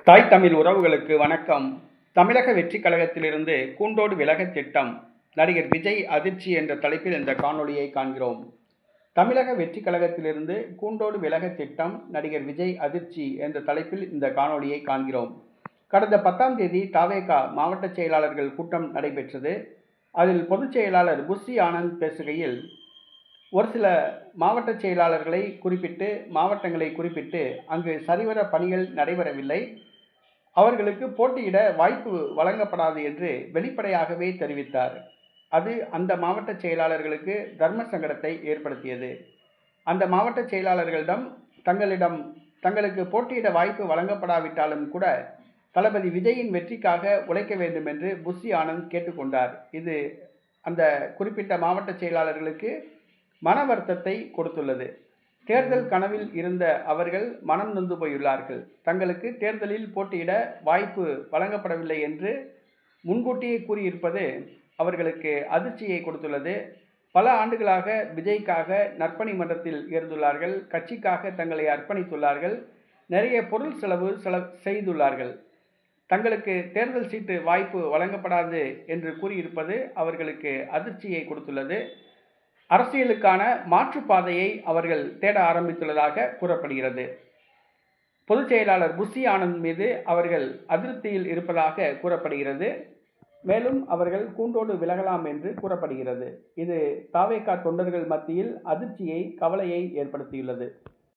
தாய் தமிழ் உறவுகளுக்கு வணக்கம். தமிழக வெற்றி கழகத்திலிருந்து கூண்டோடு விலக திட்டம். நடிகர் விஜய் அதிர்ச்சி என்ற தலைப்பில் இந்த காணொளியை காண்கிறோம். தமிழக வெற்றி கழகத்திலிருந்து கூண்டோடு விலகத் திட்டம் நடிகர் விஜய் அதிர்ச்சி என்ற தலைப்பில் இந்த காணொளியை காண்கிறோம். கடந்த பத்தாம் தேதி தாவேகா மாவட்ட செயலாளர்கள் கூட்டம் நடைபெற்றது. அதில் பொதுச் செயலாளர் புஷி ஆனந்த் பேசுகையில் ஒரு சில மாவட்ட செயலாளர்களை குறிப்பிட்டு மாவட்டங்களை குறிப்பிட்டு அங்கு சரிவர பணிகள் நடைபெறவில்லை. அவர்களுக்கு போட்டியிட வாய்ப்பு வழங்கப்படாது என்று வெளிப்படையாகவே தெரிவித்தார். அது அந்த மாவட்ட செயலாளர்களுக்கு தர்ம சங்கடத்தை ஏற்படுத்தியது. அந்த மாவட்ட செயலாளர்களிடம் தங்களிடம் தங்களுக்கு போட்டியிட வாய்ப்பு வழங்கப்படாவிட்டாலும் கூட தளபதி விஜயின் வெற்றிக்காக உழைக்க வேண்டும் என்று புஷி ஆனந்த் கேட்டுக்கொண்டார். இது அந்த குறிப்பிட்ட மாவட்ட செயலாளர்களுக்கு மன வருத்தத்தை கொடுத்துள்ளது. தேர்தல் கனவில் இருந்த அவர்கள் மனம் நொந்து போயுள்ளார்கள். தங்களுக்கு தேர்தலில் போட்டியிட வாய்ப்பு வழங்கப்படவில்லை என்று முன்கூட்டியே கூறியிருப்பது அவர்களுக்கு அதிர்ச்சியை கொடுத்துள்ளது. பல ஆண்டுகளாக விஜய்க்காக நற்பணி மன்றத்தில் இருந்துள்ளார்கள். கட்சிக்காக தங்களை அர்ப்பணித்துள்ளார்கள். நிறைய பொருள் செலவு செல செய்துள்ளார்கள். தங்களுக்கு தேர்தல் சீட்டு வாய்ப்பு வழங்கப்படாது என்று கூறியிருப்பது அவர்களுக்கு அதிர்ச்சியை கொடுத்துள்ளது. அரசியலுக்கான மாற்றுப்பாதையை அவர்கள் தேட ஆரம்பித்துள்ளதாக கூறப்படுகிறது. பொதுச் செயலாளர் புஷி ஆனந்த் மீது அவர்கள் அதிருப்தியில் இருப்பதாக கூறப்படுகிறது. மேலும் அவர்கள் கூண்டோடு விலகலாம் என்று கூறப்படுகிறது. இது தாவேகா தொண்டர்கள் மத்தியில் அதிர்ச்சியை கவலையை ஏற்படுத்தியுள்ளது.